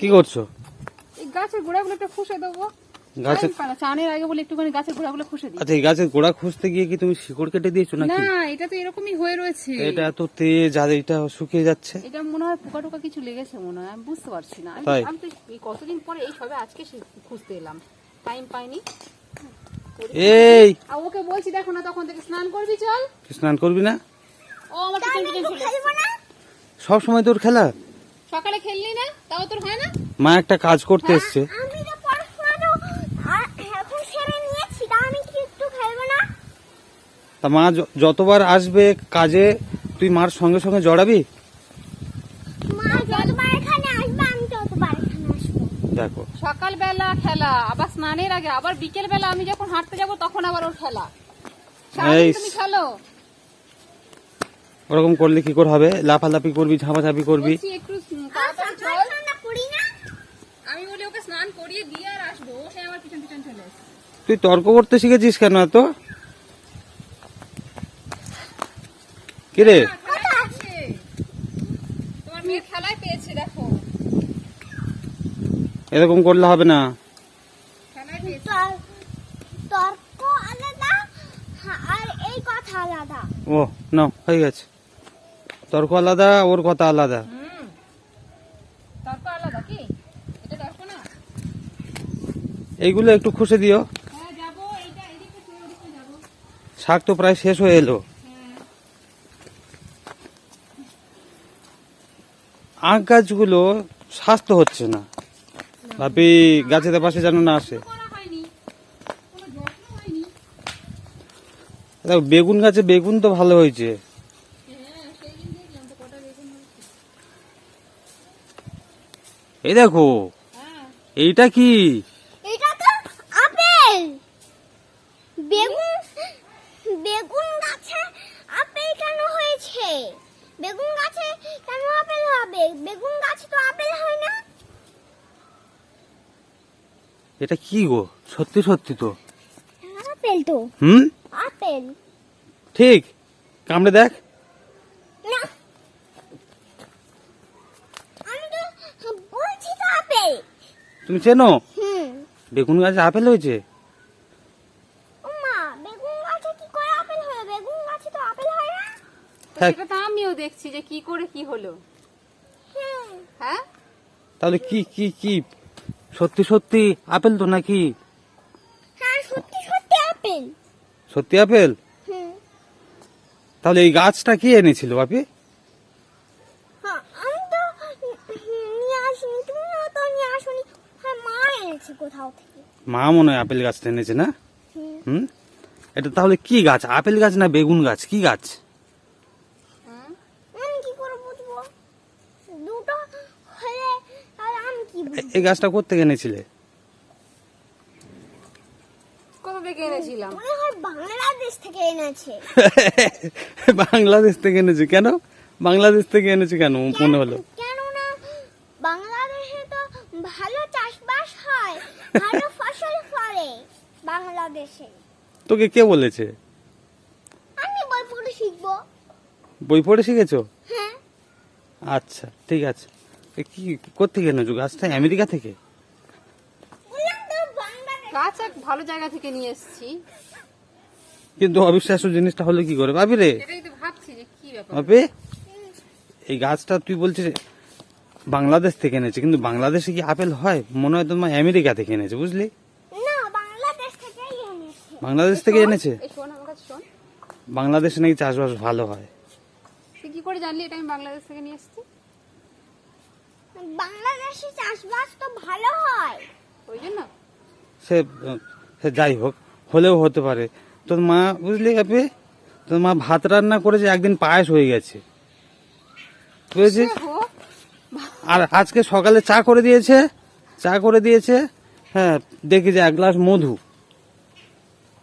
কি করছ? এই গাছের গোড়াগুলো একটু ফুসে দেবো। গাছের চানের আগে বলে একটুখানি গাছের গোড়াগুলো ফুসে দিই। আচ্ছা এই গাছের গোড়া খুঁজতে গিয়ে কি তুমি শিকড় কেটে দিয়েছ না এটা তো এরকমই হয়ে রয়েছে। এটা এত তেজ আর এটা শুকিয়ে যাচ্ছে। এটা মনে হয় পোকা টোকা কিছু লেগেছে মনে হয় আমি বুঝতে পারছি না। আমি তো কতদিন পরে এই সবে আজকে সে- খুঁজতে এলাম। টাইম পাইনি। এই! আর ওকে বলছি দেখো না তখন থেকে স্নান করবি চল। স্নান করবি না? ও আমার। সব সময় তোর খেলা? সকালে খেললি না? তাও তোর হয় না? মা একটা কাজ করতে এসছে। আমি তো পড়াশোনা এখন সেরে নিয়েছি তা আমি কি একটু খেলব না? তা মা য- যতবার আসবে কাজে তুই মার সঙ্গে সঙ্গে জড়াবি? মা যতবার এখানে আসবে আমি ততবার এখানে আসব। দেখো। সকালবেলা খেলা আবার স্নানের আগে আবার বিকেল বেলা আমি যখন হাঁটতে যাব তখন আবার ওর খেলা। সারাদিন এই- তুমি খেলো? ওরকম করলে কি করে হবে? লাফালাফি করবি ঝাপাঝাপি করবি? তুই তর্ক করতে শিখেছিস কেন এত? কিরে খেলায় আছে। তোমার মেয়ে খেলায় পেয়েছে দেখো। এরকম করলে হবে না। খেলায় পেয়েছে। তর- তর্ক আলাদা হা- আর এই কথা আলাদা। ও না হয়ে গেছে। তর্ক আলাদা ওর কথা আলাদা। এইগুলো একটু খুশে দিও। হ্যাঁ শাক তো প্রায় শেষ হয়ে এলো। হ্যাঁ। আখ গাছগুলো স্বাস্থ্য হচ্ছে না। ভাবি গাছের পাশে যেন না আসে। বেগুন গাছে বেগুন তো ভালো হয়েছে হ্যাঁ সেই দিন দেখলাম তো কটা বেগুন হয়েছে। এই দেখো। এইটা কি? এটা তো আপেল। বেগুন বেগুন গাছে আপেল কেন হয়েছে? বেগুন গাছে কেন আপেল হবে? বেগুন গাছে তো আপেল হয় না? এটা কি গো? সত্যি সত্যি তো। আপেল তো। হুম? আপেল। ঠিক। কামড়ে দেখ না আমি তো বলছি তো আপেল তুমি চেনো? বেগুন গাছে আপেল হয়েছে? মা বেগুন গাছে কি করে আপেল হয়? বেগুন গাছে তো আপেল না? তো। সেটা তো আমিও দেখছি যে কি করে কি হলো। হ্যাঁ। হ্যাঁ? তাহলে কি কি কি? সত্যি সত্যি আপেল তো নাকি? হ্যাঁ সত্যি সত্যি আপেল। সত্যি আপেল? হুম। তাহলে এই গাছটা কি এনেছিল বাপি হ্যাঁ আমি তো নিয়ে আসিনি তুমিও তো নিয়ে আসনি হ্যাঁ মা এনেছে কোথাও থেকে। মা মনে হয় আপেল গাছটা এনেছে না? হুম। এটা তাহলে কি গাছ? আপেল গাছ না বেগুন গাছ? কি গাছ? হুম? আমি কি করে বুঝব? দুটো হলে আর আমি কি এ- বুঝব? এই গাছটা কোথেকে এনেছিলে? মনে হয় বাংলাদেশ থেকে এনেছে। বাংলাদেশ থেকে এনেছে কেন? বাংলাদেশ থেকে এনেছে কেন মনে হলো। কেননা বাংলাদেশে তো ভালো হয় ভালো ফসল ফলে বাংলাদেশে। তোকে কে বলেছে? আমি বই পড়ে শিখব। বই পড়ে শিখেছো? হ্যাঁ। আচ্ছা ঠিক আছে। এ কি কোথেকে এনেছো গাছটা আমেরিকা থেকে বললাম তো বাংলাদেশ গাছ এক ভালো জায়গা থেকে নিয়ে এসেছি। কিন্তু অবিশ্বাস্য জিনিসটা হলো কি করে? ভাবি রে? তো ভাবছি যে কি ব্যাপার। ভাবি এই গাছটা তুই বলছিস বাংলাদেশ থেকে এনেছে কিন্তু বাংলাদেশে কি আপেল হয়? মনে হয় তোমার আমেরিকা থেকে এনেছে বুঝলি? বাংলাদেশ থেকেই এনেছে। বাংলাদেশ থেকে এনেছে? এই শোন আমার কাছে শোন। বাংলাদেশে নাকি চাষবাস ভালো হয়? কি করে জানলি এটা আমি বাংলাদেশ থেকে নিয়ে এসেছি? বাংলাদেশে চাষবাস তো ভালো হয়। ওই জন্য। সে সে যাই হোক হলেও হতে পারে। তোর মা বুঝলি তোর মা ভাত রান্না করেছে একদিন পায়েস হয়ে গেছে। বুঝেছিস? আর আজকে সকালে চা করে দিয়েছে চা করে দিয়েছে হ্যাঁ দেখি যে এক গ্লাস মধু।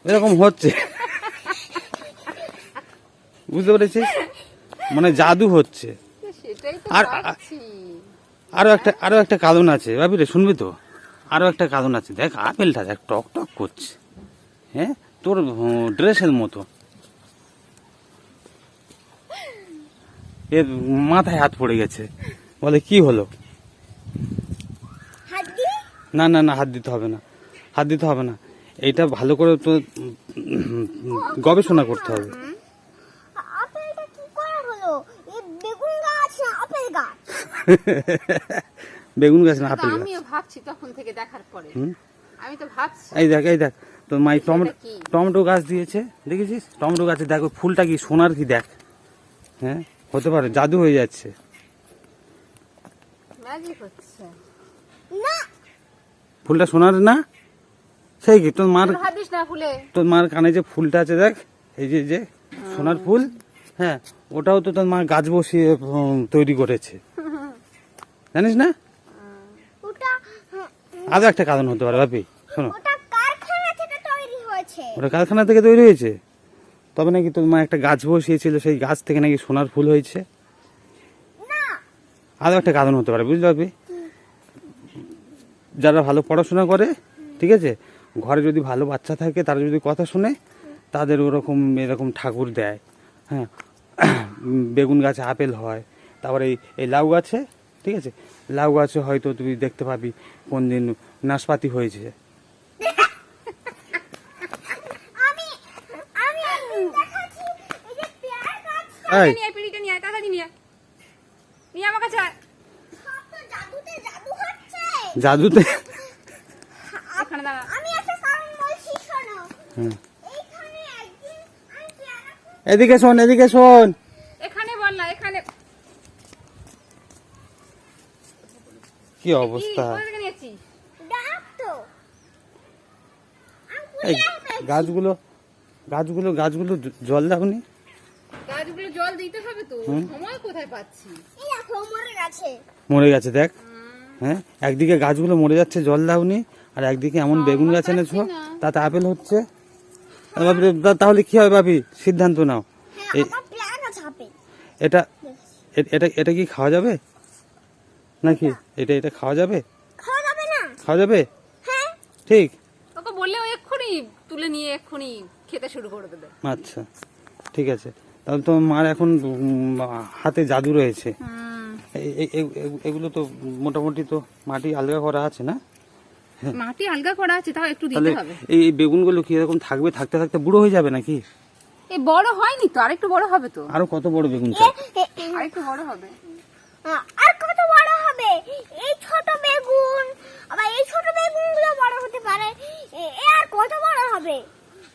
এরকম হচ্ছে। বুঝতে পেরেছিস? মানে জাদু হচ্ছে। আর- আরও একটা আরও একটা কারণ আছে। ভাবি রে শুনবি তো? আরও একটা কারণ আছে। দেখ আপেলটা দেখ টক টক করছে। হ্যাঁ তোর ড্রেসের মতো। এর মাথায় হাত পড়ে গেছে। বলে কি হলো? না না না হাত দিতে হবে না। হাত দিতে হবে না। এইটা ভালো করে তো গবেষণা করতে হবে। আপেলটা কি করে হলো? এই বেগুন গাছ না আপেল গাছ? বেগুন গাছ না তো আপেল গাছ? আমিও ভাবছি তখন থেকে দেখার পরে। আমি তো ভাবছি। এই দেখ এই দেখ তোর মাই টমেটো টমেটো গাছ দিয়েছে দেখেছিস? টমেটো গাছে দেখ ফুলটা কি সোনার কি দেখ? হ্যাঁ হতে পারে জাদু হয়ে যাচ্ছে। না। ফুলটা সোনার না? সেই কি তোর মার তোর হাত দিস না ফুলে? তোর মার কানে যে ফুলটা আছে দেখ এই যে যে সোনার ফুল হ্যাঁ ওটাও তো তোর মা গাছ বসিয়ে তৈরি করেছে। জানিস না? ওটা আরও একটা কারণ হতে পারে ভাবি শোনো। ওটা কারখানা থেকে তৈরি হয়েছে। ওটা কারখানা থেকে তৈরি হয়েছে? তবে নাকি তোর মা একটা গাছ বসিয়েছিল সেই গাছ থেকে নাকি সোনার ফুল হয়েছে? আরও একটা কারণ হতে পারে বুঝতে পারবি? যারা ভালো পড়াশোনা করে ঠিক আছে? ঘরে যদি ভালো বাচ্চা থাকে তারা যদি কথা শুনে তাদের ওরকম এরকম ঠাকুর দেয়। হ্যাঁ? বেগুন গাছে আপেল হয় তারপরে এই এই লাউ গাছে ঠিক আছে? লাউ গাছে হয়তো তুই দেখতে পাবি কোন দিন নাশপাতি হয়েছে। এই যে পেয়ারা গাছ এই নিয়ে আয়, পিঁড়িটা নিয়ে আয় তাড়াতাড়ি নিয়ে আয়। নিয়ে আমার কাছে আয়। সব তো জাদুতে জাদু হচ্ছে জাদুতে এখানে দাঁড়া আমি একটা কারণ বলছি শোনো হুম। এইখানে একদিন আমি পেয়ারা এদিকে শোন এদিকে শোন। এখানে বল না এখানে কি অবস্থা? এই গাছগুলো গাছগুলো গাছগুলো জল দাওনি? গাছগুলো জল দিতে হবে তো। সময় কোথায় পাচ্ছি? এই দেখো মরে গেছে। মরে গেছে দেখ। হ্যাঁ? একদিকে গাছগুলো মরে যাচ্ছে জল দাওনি আর একদিকে এমন বেগুন গাছ এনেছো তাতে আপেল হচ্ছে। তাহলে কি হবে ভাবি? সিদ্ধান্ত নাও। হ্যাঁ এটা এটা এটা কি খাওয়া যাবে? নাকি এটা এটা খাওয়া যাবে? খাওয়া যাবে হ্যাঁ। ঠিক। তোকে বললে ও এক্ষুনি তুলে নিয়ে এক্ষুনি খেতে শুরু করে দেবে। আচ্ছা ঠিক আছে। তাহলে তোমার মার এখন হাতে জাদু রয়েছে। এগুলো তো মোটামুটি তো মাটি আলগা করা আছে না? মাটি আলগা করা আছে তাও একটু দিতে হবে। এই বেগুনগুলো কি এরকম থাকবে থাকতে থাকতে বুড়ো হয়ে যাবে নাকি? এ বড় হয়নি তো আরেকটু বড় হবে তো। আরও কত বড় বেগুন চাই আরেকটু বড় হবে। আর কত বড় হবে? এই ছোট বেগুন আবার এই ছোট বেগুনগুলো বড় হতে পারে। এ- আর কত বড় হবে?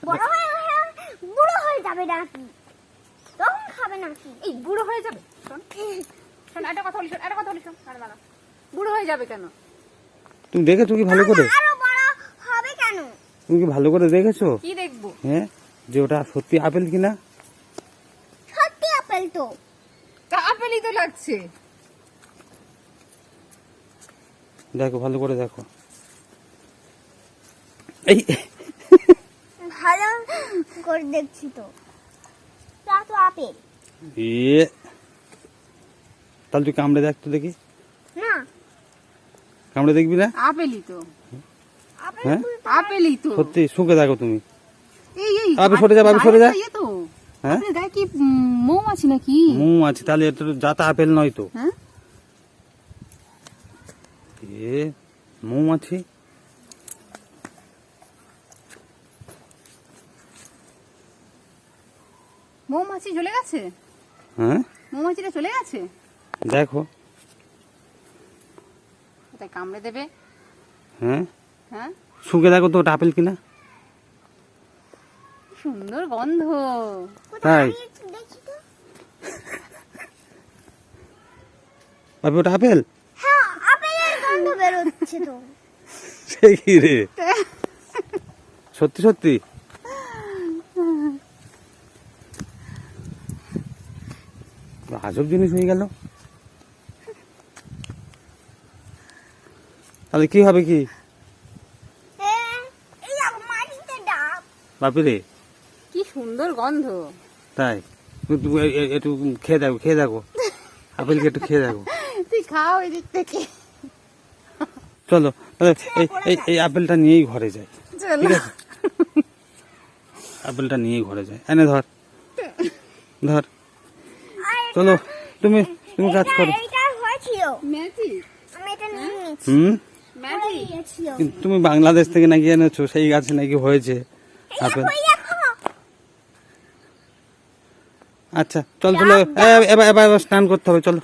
বড় হয়ে হয়ে বুড়ো হয়ে যাবে নাকি? তখন খাবে নাকি? এই বুড়ো হয়ে যাবে। শোন একটা কথা বলি শোন একটা কথা বলি শোন দাঁড়া, দাঁড়া। বুড়ো হয়ে যাবে কেন? তুমি দেখেছ কি ভালো করে? আরও বড় হবে কেন? তুমি কি ভালো করে দেখেছ? কি দেখব? হ্যাঁ? যে ওটা সত্যি আপেল কিনা? সত্যি আপেল তো। তা আপেলই তো লাগছে। দেখো ভালো করে দেখো। এই ভালো করে দেখছি তো। তা তো আপেল। এ তাহলে তুই কামড়ে দেখ তো দেখি। না। কামড়ে দেখবি না? আপেলই তো। আপেল হ্যাঁ আপেলই তো। সত্যি শুকে দেখো তুমি। এই এই। আবে সরে যা, আবে সরে যা। গায়ে ইয়ে তো। হ্যাঁ? গায়ে কি মৌমাছি নাকি? আছে তাহলে এটা তো জাতা আপেল নয় তো। হ্যাঁ? এ মৌমাছি মৌমাছি চলে গেছে? হ্যাঁ? মৌমাছিটা চলে গেছে? দেখো। তাই কামড়ে দেবে? হ্যাঁ? হ্যাঁ? শুকে দেখো তো ওটা আপেল কিনা? সুন্দর গন্ধ। তাই? আমি দেখি তো ভাবি ওটা আপেল? হ্যাঁ আপেলের গন্ধ বেরোচ্ছে তো। সে কি রে? সত্যি সত্যি? আজব জিনিস হয়ে গেল। তাহলে কি হবে কি? এ, এই দেখো মাটিতে ডাব। বাপি রে কি সুন্দর গন্ধ। তাই? একটু খেয়ে দেখো খেয়ে দেখো। আপেলকে একটু খেয়ে দেখো। তুই খাও এদিক থেকে। চলো তাহলে এই এই এই আপেলটা নিয়েই ঘরে যাই ঠিক আছে? আপেলটা নিয়েই ঘরে যাই এনে ধর। ধর। চলো তুমি তুমি কাজ করো। এইটা হয়েছিল। ম্যাজিক। আমি এটা নিয়ে নিচ্ছি। হুম? কিন্তু তুমি বাংলাদেশ থেকে নাকি এনেছো সেই গাছ নাকি হয়েছে। আপেল আচ্ছা চল চলো এবার এবার স্নান করতে হবে চলো।